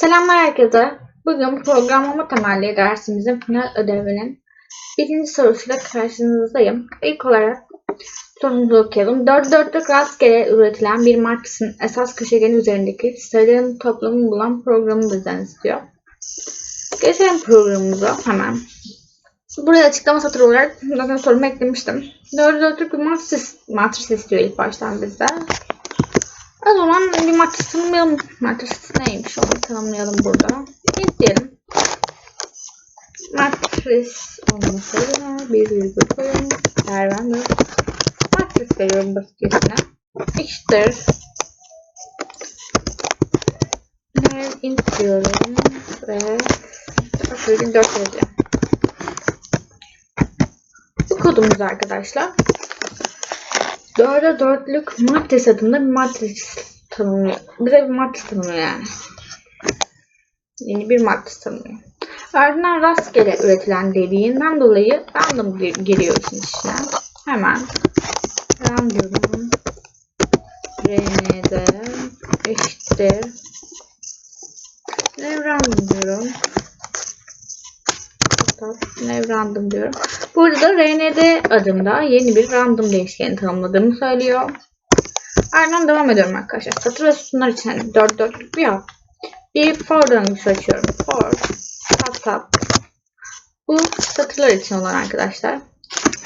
Selamlar herkese. Bugün programlama temelli dersimizin final ödevinin birinci sorusuyla karşınızdayım. İlk olarak sorumuzu okuyalım. Dört dörtlük rastgele üretilen bir matris'in esas köşegeni üzerindeki sayıların toplamını bulan programı bizden istiyor. Geçelim programımıza hemen. Buraya açıklama satırı olarak zaten sorumu eklemiştim. Dört dörtlük bir matris, matris istiyor ilk baştan bizden. O zaman bir matris tanımlayalım. Matris neymiş onu tanımlayalım burada. İlk diyelim. Matris olması bir virgül koyun. Değer vermiyorum. Matris veriyorum basitçesine. Eşittir. Name int diyorum. Ve 4 yazacağım. Bu kodumuz arkadaşlar. Dörde dörtlük matris adında bir matris tanımlıyor. Bize bir matris tanımlıyor yani. Yeni bir matris tanımlıyor. Ardından rastgele üretilen dediğinden dolayı random gir- giriyor için içine. Hemen random rnd eşittir ne random diyorum. Ne random diyorum. Burada da rnd adında yeni bir random değişkeni tanımladığımı söylüyor. Ardından devam ediyorum arkadaşlar. Satır ve sütunlar için hani 4 dörtlük bir yap. Bir for döngüsü açıyorum. For tap tap. Bu satırlar için olan arkadaşlar.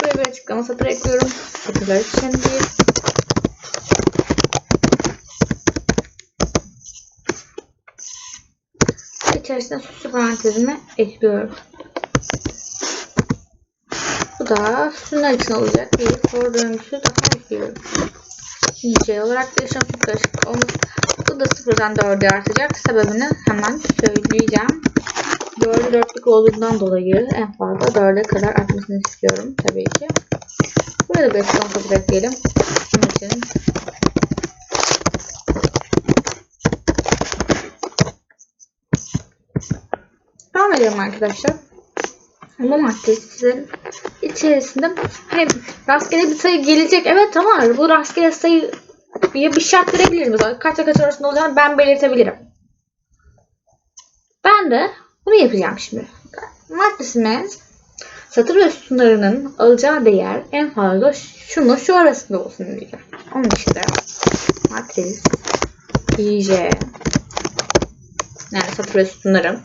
Buraya bir açıklama satırı ekliyorum. Satırlar için bir içerisine süslü parantezimi ekliyorum. Bu da sütunlar için olacak. Bir for döngüsü daha ekliyorum. İnce olarak değişen çok karışık olmuş. Bu da sıfırdan 4'e artacak. Sebebini hemen söyleyeceğim. 4'ü dörtlük olduğundan dolayı en fazla 4'e kadar artmasını istiyorum tabii ki. Buraya da bir son satır ekleyelim. Bunun için Devam edelim arkadaşlar. Bu matrisinin içerisinde hani rastgele bir sayı gelecek. Evet ama bu rastgele sayı bir şart verebiliriz. Mesela kaçla kaç arasında olacağını ben belirtebilirim. Ben de bunu yapacağım şimdi. Matrisime satır ve sütunlarının alacağı değer en fazla şunu şu arasında olsun diyeceğim. Onun için de matris ij yani satır ve sütunlarım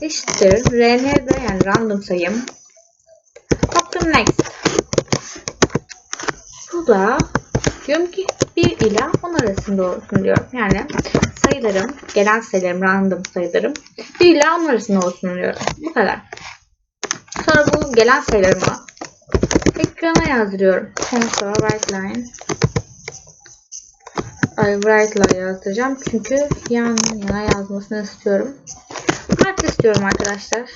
eşittir rnd yani random sayım next bu da diyorum ki 1 ile 10 arasında olsun diyorum. Yani sayılarım, gelen sayılarım, random sayılarım 1 ile 10 arasında olsun diyorum. Bu kadar. Sonra bu gelen sayılarımı ekrana yazdırıyorum. Console write line Ay write line yazdıracağım. Çünkü yan yana yazmasını istiyorum. Mart istiyorum arkadaşlar.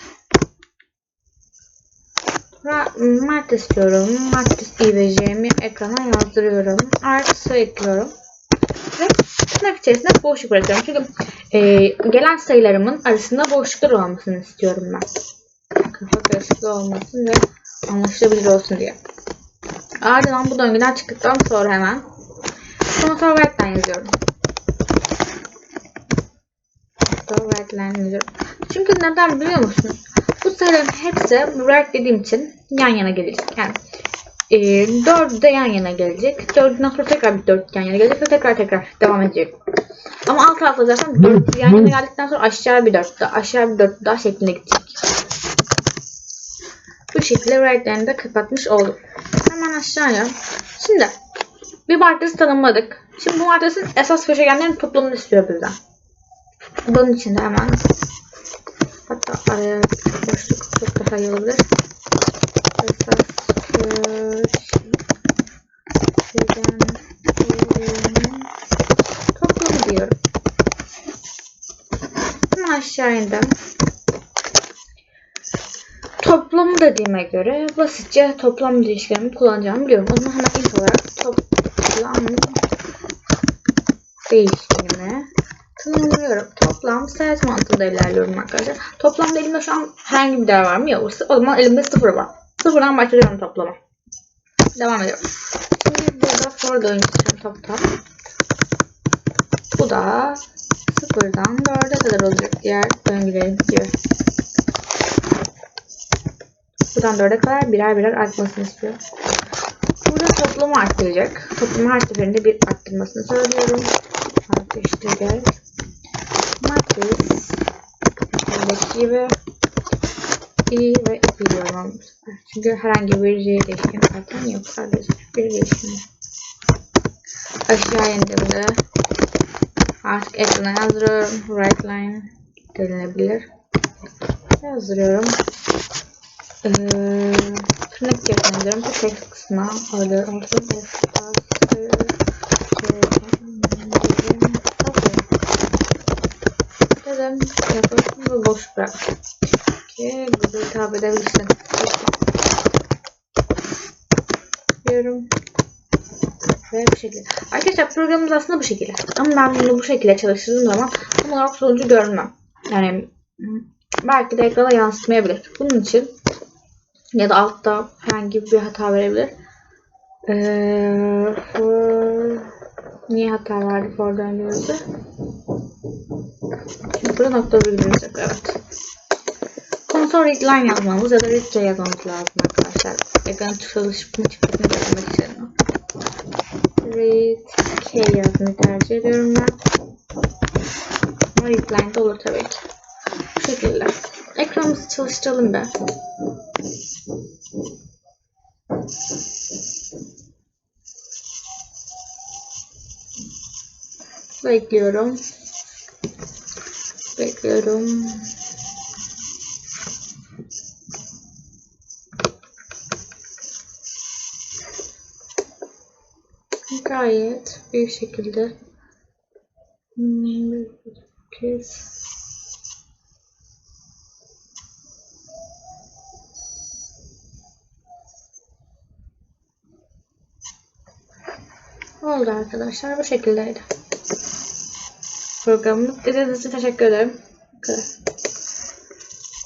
Ra- Mart istiyorum. Mart i ve j'mi ekrana yazdırıyorum. Artı ekliyorum. Ve tırnak içerisinde boşluk bırakıyorum. Çünkü e, gelen sayılarımın arasında boşluklar olmasını istiyorum ben. Kafa karışıklığı olmasın ve anlaşılabilir olsun diye. Ardından bu döngüden çıktıktan sonra hemen console write'den yazıyorum. Console write'den yazıyorum. Çünkü neden biliyor musunuz? Bu sayıların hepsi write dediğim için yan yana gelecek. Yani e, dördü de yan yana gelecek. Dördünden sonra tekrar bir dört yan yana gelecek ve tekrar tekrar devam edecek. Ama alt tarafta zaten dört yan yana geldikten sonra aşağı bir dört daha aşağı bir dört daha şeklinde gidecek. Bu şekilde write'lerini de kapatmış olduk. Hemen aşağıya. Şimdi bir matris tanımladık. Şimdi bu matrisin esas köşegenlerin toplamını istiyor bizden. Bunun için de hemen araya boşluk çok daha iyi olabilir. Esas köşegenlerin toplamı diyorum. Hemen aşağı indim. Toplamı dediğime göre basitçe toplam değişkenimi kullanacağımı biliyorum. O zaman hemen ilk olarak toplam değişkenimi tanımlıyorum. Toplam sayıs mantığında ilerliyorum arkadaşlar. Toplamda elimde şu an herhangi bir değer var mı? Yok. O zaman elimde sıfır var. Sıfırdan başlıyorum toplama. Devam ediyorum. Şimdi burada for döngüsü top top. Bu da sıfır sıfırdan 4'e kadar olacak diğer döngülerin gibi. Buradan 4'e kadar birer birer artmasını istiyor. Burada toplamı arttıracak. Toplamı her seferinde bir arttırmasını söylüyorum. Artı Matris. Buradaki gibi. i ve 2 diyorum. Çünkü herhangi bir değişken zaten yok. Sadece bir değişken. Aşağı indiğimde artık ekrana yazdırıyorum. Right line denilebilir. Yazdırıyorum. Ee, tırnak yapıyorum. Text kısmına orada olsun. Dedim yapalım ve boş bırak. Ki bize hitap edebilirsin. Diyorum. Ve bu şekilde. Arkadaşlar programımız aslında bu şekilde. Ama ben bunu bu şekilde çalıştırdığım zaman tam olarak sonucu görmem. Yani belki de ekrana yansıtmayabilir. Bunun için ya da altta herhangi bir hata verebilir. Ee, for... Niye hata verdi for döndüğümüzde? Burada nokta virgül yok. Evet. Console read line yazmamız ya da read C yazmamız lazım arkadaşlar. Ekran çalışıp çıkmasını görmek için. Read K yazmayı tercih ediyorum ben. Ama read line de olur tabii ki. Bu şekilde. Ekranımızı çalıştıralım be. Bekliyorum. Bekliyorum. Gayet bir şekilde kez oldu arkadaşlar bu şekildeydi. Programımı izlediğiniz için teşekkür ederim. Bu kadar.